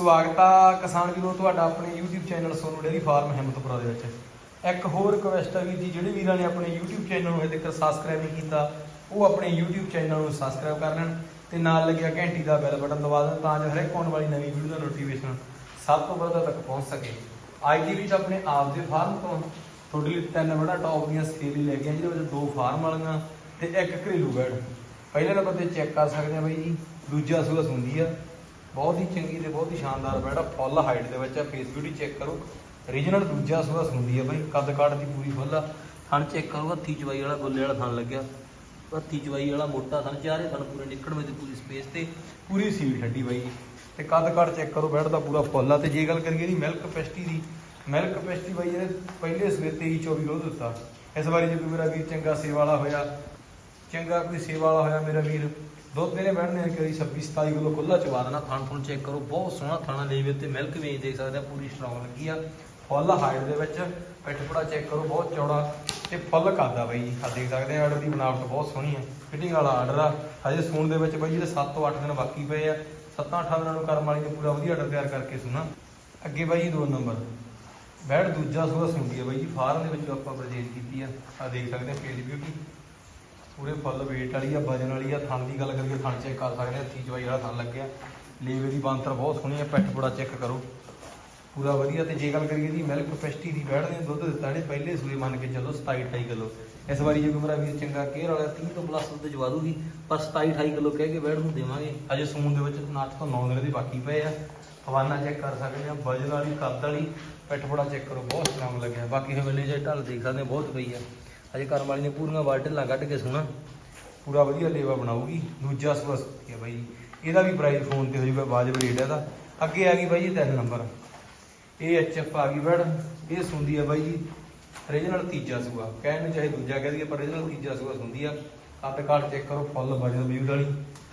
ਸਵਾਗਤ ਆ ਕਿਸਾਨ ਵੀਰੋ, ਤੁਹਾਡਾ ਆਪਣੇ YouTube channel Sonu dairy farm Himmatpura ਦੇ ਵਿੱਚ। ਇੱਕ ਹੋਰ ਰਿਕਵੈਸਟ ਆ ਵੀ ਜੀ, ਜਿਹੜੇ ਵੀਰਾਂ ਨੇ ਆਪਣੇ YouTube ਚੈਨਲ ਨੂੰ ਹਜੇ ਤੱਕ ਸਬਸਕ੍ਰਾਈਬ ਨਹੀਂ ਕੀਤਾ, ਉਹ ਆਪਣੇ YouTube ਚੈਨਲ ਨੂੰ ਸਬਸਕ੍ਰਾਈਬ ਕਰ ਲੈਣ ਤੇ ਨਾਲ ਲੱਗਿਆ ਘੰਟੀ ਦਾ ਬੈਲ ਬਟਨ ਦਬਾ ਦੇਣ ਤਾਂ ਜੋ ਹਰੇਕ ਆਉਣ ਵਾਲੀ ਨਵੀਂ ਵੀਡੀਓ ਦਾ ਨੋਟੀਫਿਕੇਸ਼ਨ ਸਭ ਤੋਂ ਵੱਧ ਤੱਕ ਪਹੁੰਚ ਸਕੇ। ਅੱਜ ਦੀ ਵੀਡੀਓ ਆਪਣੇ ਆਪ ਦੇ ਫਾਰਮ ਤੋਂ ਤੁਹਾਡੇ ਲਈ ਤਿੰਨ ਬੜਾ ਟੌਪ ਦੀਆਂ ਸੇਲ ਲੈ ਕੇ ਜਿਹਦੇ ਵਿੱਚ ਦੋ ਫਾਰਮ ਵਾਲੀਆਂ ਤੇ ਇੱਕ ਘਰੇਲੂ ਬੈਡ। ਪਹਿਲੇ ਨੰਬਰ ਤੇ ਚੈੱਕ ਕਰ ਸਕਦੇ ਆ ਬਾਈ ਜੀ, ਦੂਜਾ ਸੂਆ ਹੁੰਦੀ ਆ। ਬਹੁਤ ਹੀ ਚੰਗੀ ਤੇ ਬਹੁਤ ਹੀ ਸ਼ਾਨਦਾਰ ਬੈਡ ਆ ਫੁੱਲ ਹਾਈਟ ਦੇ ਵਿੱਚ ਆ ਫੇਸ ਬਿਊਟੀ ਚੈੱਕ ਕਰੋ। ਰੀਜਨਲ ਦੂਜਾ ਸੂਆ ਹੁੰਦੀ ਆ ਬਾਈ, ਕੱਦ ਕਾਟ ਦੀ ਪੂਰੀ ਫੁੱਲ ਆ। ਥਣ ਚੈੱਕ ਕਰੋ, ਹੱਥੀ ਚਵਾਈ ਵਾਲਾ ਗੋਲੇ ਵਾਲਾ ਥਣ ਲੱਗਿਆ। ਹੱਥੀ ਚਵਾਈ ਵਾਲਾ ਮੋਟਾ ਥਣ, ਚਾਰੇ ਥਣ ਪੂਰੇ ਨਿਕੜਵੇਂ ਤੇ ਪੂਰੀ ਸਪੇਸ ਤੇ, ਪੂਰੀ ਸੀਲ ਠੱਡੀ ਬਾਈ। ਜੀ ਤੇ ਕੱਦ ਕਾਟ ਚੈੱਕ ਕਰੋ ਬੈਡ ਦਾ ਪੂਰਾ ਫੁੱਲ ਆ। ਤੇ ਜੇ ਗੱਲ ਕਰੀਏ ਦੀ ਮਿਲਕ ਕਪੈਸਿਟੀ ਦੀ ਮਿਲਕ ਕਪੈਸਿਟੀ ਬਾਈ ਇਹਨੇ ਪਹਿਲੇ ਸਵੇਰ 23 24 ਕਿਲੋ ਦਿੱਤਾ। ਇਸ ਵਾਰੀ ਜੇ ਕੋਈ ਮੇਰਾ ਵੀਰ ਚੰਗਾ ਸੇਵਾ ਵਾਲਾ ਹੋਇਆ, ਚੰਗਾ ਕੋਈ ਸੇਵਾ ਵਾਲਾ ਹੋਇਆ ਮੇਰਾ ਵੀਰ ਦੁੱਧ ਦੇਣੇ ਬੈਠਨੇ ਕਰੀ 26 27 ਕਿਲੋ ਖੁੱਲਾ ਚਵਾ ਦੇਣਾ, ਥਣ ਥਣ ਚੈੱਕ ਕਰੋ, ਬਹੁਤ ਸੋਹਣਾ ਥਾਣਾ ਲੇਵੇ ਤੇ ਮਿਲਕ ਵੀ ਦੇਖ ਸਕਦੇ ਆ, ਪੂਰੀ ਸਟਰੋਂਗ ਲੱਗੀ ਆ। ਫੁੱਲ ਹਾਈਟ ਦੇ ਵਿੱਚ, ਪਿੱਠ ਪੜਾ ਚੈੱਕ ਕਰੋ, ਬਹੁਤ ਚੌੜਾ ਤੇ ਫੁੱਲ ਕਰਦਾ ਬਾਈ ਜੀ ਆ ਦੇਖ ਸਕਦੇ ਆ ਆਰਡਰ ਦੀ ਬਣਾਵਟ ਬਹੁਤ ਸੋਹਣੀ ਆ। ਫਿਟਿੰਗ ਵਾਲਾ ਆਰਡਰ ਆ, ਹਜੇ ਸੂਣ ਦੇ ਵਿੱਚ ਬਾਈ ਜਿਹੜੇ 7 ਤੋਂ 8 ਦਿਨ ਬਾਕੀ ਪਏ ਆ 7-8 ਦਿਨਾਂ ਨੂੰ ਕਰਮ ਵਾਲੀ ਨੇ ਪੂਰਾ ਵਧੀਆ ਆਰਡਰ ਤਿਆਰ ਕਰਕੇ ਸੁਣਾ। ਅੱਗੇ ਬਾਈ ਜੀ, ਦੋ ਨੰਬਰ ਬੈਡ ਦੂਜਾ ਸੂਆ ਸੁਣਦੀ ਆ ਬਾਈ ਜੀ, ਫਾਰਮ ਦੇ ਵਿੱਚੋਂ ਆਪਾਂ ਪਰਚੇਜ ਕੀਤੀ ਆ। ਆ ਦੇਖ ਸਕਦੇ ਆ ਫੇਸ ਬਿਊਟੀ ਪੂਰੇ ਫੁੱਲ weight ਵਾਲੀ ਆ ਵਜਨ ਵਾਲੀ ਆ ਥਣ ਦੀ ਗੱਲ ਕਰੀਏ ਥਣ ਚੈੱਕ ਕਰ ਸਕਦੇ ਆ ਹੱਥੀ ਚਵਾਈ ਵਾਲਾ ਥਣ ਲੱਗਿਆ। ਲੇਵੇ ਦੀ ਬਾਂਤਰ ਬਹੁਤ ਸੋਹਣੀ ਆ ਪਿੱਠ ਪੂੜਾ ਚੈੱਕ ਕਰੋ। ਪੂਰਾ ਵਧੀਆ ਤੇ ਜੇ ਗੱਲ ਕਰੀਏ ਦੀ ਮਿਲਕ ਕਪੈਸਿਟੀ ਦੀ ਬੈਠਦੇ ਨੇ ਦੁੱਧ ਦਿੱਤਾ ਨੇ ਪਹਿਲੇ ਸੂਏ ਮੰਨ ਕੇ ਚੱਲੋ 27 28 ਕਿਲੋ। ਇਸ ਵਾਰੀ ਜੇ ਕੋਈ ਮੇਰਾ ਵੀਰ ਚੰਗਾ ਕੇਅਰ ਵਾਲਾ 30 ਤੋਂ ਪਲੱਸ ਦੁੱਧ ਜਵਾ ਦੂਗੀ ਪਰ 27 28 ਕਿਲੋ ਕਹਿ ਕੇ ਬੈਡ ਨੂੰ ਦੇਵਾਂਗੇ। ਅਜੇ ਸੂਣ ਦੇ ਵਿੱਚ 8 ਤੋਂ 9 ਦਿਨ ਦੇ ਬਾਕੀ ਪਏ ਆ। ਹਵਾਨਾ ਚੈੱਕ ਕਰ ਸਕਦੇ ਆ ਵਜਨ ਵਾਲੀ ਕੱਦ ਵਾਲੀ ਪਿੱਠ ਪੂੜਾ ਚੈੱਕ ਕਰੋ ਬਹੁਤ ਸਟਰੋਂਗ ਲੱਗਿਆ। ਬਾਕੀ ਹਵੇਲੇ ਜੇ ਢਲ ਦੇਖ ਸਕਦੇ ਆ, ਬਹੁਤ ਪਈ ਆ। ਅਜੇ ਕਰਮ ਵਾਲੀ ਨੇ ਪੂਰੀਆਂ ਵਾਟਲਾਂ ਕੱਢ ਕੇ ਸੋਣਾ। ਪੂਰਾ ਵਧੀਆ ਲੇਵਾ ਬਣਾਉਗੀ ਦੂਜਾ ਸਵਸ ਹੈ ਬਾਈ। ਜੀ। ਇਹਦਾ ਵੀ ਪ੍ਰਾਈਸ ਫੋਨ ਤੇ ਹੋ ਜਾਊਗਾ ਵਾਜਬ ਰੇਟ ਇਹਦਾ। ਅੱਗੇ ਆ ਗਈ ਬਾਈ ਜੀ ਤਿੰਨ ਨੰਬਰ ਇਹ ਐਚਐਫ ਆ ਗਈ ਬੈਡ। ਇਹ ਸੁੰਦੀ ਆ ਬਾਈ ਜੀ। ਰੀਜਨਲ ਤੀਜਾ ਸੂਆ। ਕਹਿਣ ਨੂੰ ਚਾਹੇ ਦੂਜਾ ਕਹਿ ਦਈਏ, ਪਰ ਰੀਜਨਲ ਤੀਜਾ ਸੂਆ ਸੁੰਦੀ ਆ। ਕੱਦ ਕਾਠ ਚੈੱਕ ਕਰੋ ਫੁੱਲ ਵਜਨ ਬਿਊਟ ਵਾਲੀ।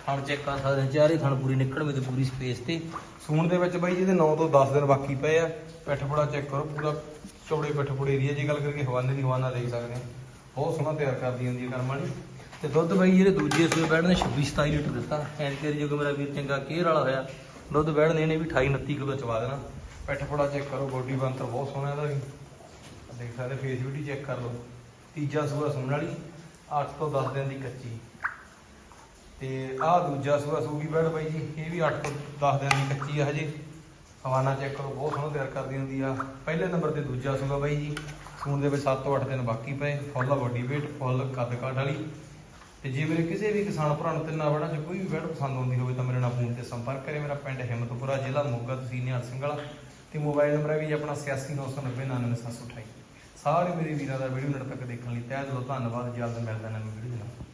ਥਣ ਚੈੱਕ ਕਰ ਸਕਦੇ ਹਾਂ ਚਾਰੇ, ਥਣ ਪੂਰੀ ਨਿਕਲਵੇਂ ਤੇ ਪੂਰੀ ਸਪੇਸ ਤੇ। ਸੂਣ ਦੇ ਵਿੱਚ ਬਾਈ ਜਿਹਦੇ 9 ਤੋਂ 10 ਦਿਨ ਬਾਕੀ ਪਏ ਆ। ਪਿੱਠ ਪੂੜਾ ਚੈੱਕ ਕਰੋ, ਪੂਰਾ ਚੌੜੇ ਪਿੱਠ ਪੂੜੇ ਏਰੀਆ ਜੇ ਗੱਲ ਕਰਕੇ ਹਵਾਨੇ ਦੀ, ਹਵਾਨਾ ਦੇਖ ਸਕਦੇ ਆ। ਬਹੁਤ ਸੋਹਣਾ ਤਿਆਰ ਕਰਦੀ ਹੁੰਦੀ ਹੈ ਕਰਮ ਵਾਲੀ ਤੇ ਦੁੱਧ ਬਾਈ ਜਿਹੜੇ ਦੂਜੇ ਸੂਏ ਬੈਡ ਨੇ 26 27 ਲੀਟਰ ਦਿੱਤਾ। ਐਨ ਕਰੀ ਜੋ ਮੇਰਾ ਵੀਰ ਚੰਗਾ ਕੇਅਰ ਵਾਲਾ ਹੋਇਆ। ਦੁੱਧ ਬੈਡ ਨੇ, ਇਹਨੇ ਵੀ 28 29 ਕਿਲੋ ਚਵਾ ਦੇਣਾ। ਪਿੱਠ ਪੂੜਾ ਚੈੱਕ ਕਰੋ ਬੋਡੀ ਬੰਤਰ ਬਹੁਤ ਸੋਹਣਾ ਇਹਦਾ ਵੀ। ਦੇਖ ਸਕਦੇ ਫੇਸ ਬਿਊਟੀ ਚੈੱਕ ਕਰ ਲਓ। ਤੀਜਾ ਸੂਆ ਸੁਣਨ ਵਾਲੀ 8 ਤੋਂ 10 ਦਿਨ ਦੀ ਕੱਚੀ। ਤੇ ਆਹ ਦੂਜਾ ਸੂਆ ਸੂਗੀ ਬੈਡ ਬਾਈ ਜੀ, ਇਹ ਵੀ 8 ਤੋਂ 10 ਦਿਨ ਦੀ ਕੱਚੀ ਆ ਹਜੇ। ਹਵਾਨਾ ਚੈੱਕ ਕਰੋ, ਬਹੁਤ ਸੋਹਣਾ ਤਿਆਰ ਕਰਦੀ ਹੁੰਦੀ ਆ। ਪਹਿਲੇ ਨੰਬਰ ਤੇ ਦੂਜਾ ਸੂਗਾ ਬਾਈ ਜੀ। ਸੂਣ ਦੇ ਵਿੱਚ 7 ਤੋਂ 8 ਦਿਨ ਬਾਕੀ ਪਏ, ਫੁੱਲ ਬੋਡੀ ਵੇਟ ਫੁੱਲ ਕੱਦ ਕਾਠ ਵਾਲੀ। ਤੇ ਜੇ ਮੇਰੇ ਕਿਸੇ ਵੀ ਕਿਸਾਨ ਭਰਾ ਨੂੰ ਤਿੰਨਾਂ ਵੜਾਂ ਚ ਕੋਈ ਵੀ ਬੈਡ ਪਸੰਦ ਆਉਂਦੀ ਹੋਵੇ ਤਾਂ ਮੇਰੇ ਨਾਲ ਫੋਨ ਤੇ ਸੰਪਰਕ ਕਰੇ। ਮੇਰਾ ਪਿੰਡ ਹਿੰਮਤਪੁਰਾ ਜ਼ਿਲ੍ਹਾ ਮੋਗਾ ਤਹਿਸੀਲ ਨਿਹਾਲ ਸਿੰਘ ਵਾਲਾ ਤੇ ਮੋਬਾਈਲ ਨੰਬਰ ਹੈ ਵੀ ਆਪਣਾ 8699099728 ਸਾਰੇ ਮੇਰੇ ਵੀਰਾਂ ਦਾ ਵੀਡੀਓ ਨੜ ਤੱਕ ਦੇਖਣ ਲਈ ਤਹਿ ਦਿਲੋਂ ਧੰਨਵਾਦ। ਜਲਦ ਮਿਲਦਾ ਨਵੀਂ ਵੀਡੀਓ ਨਾਲ।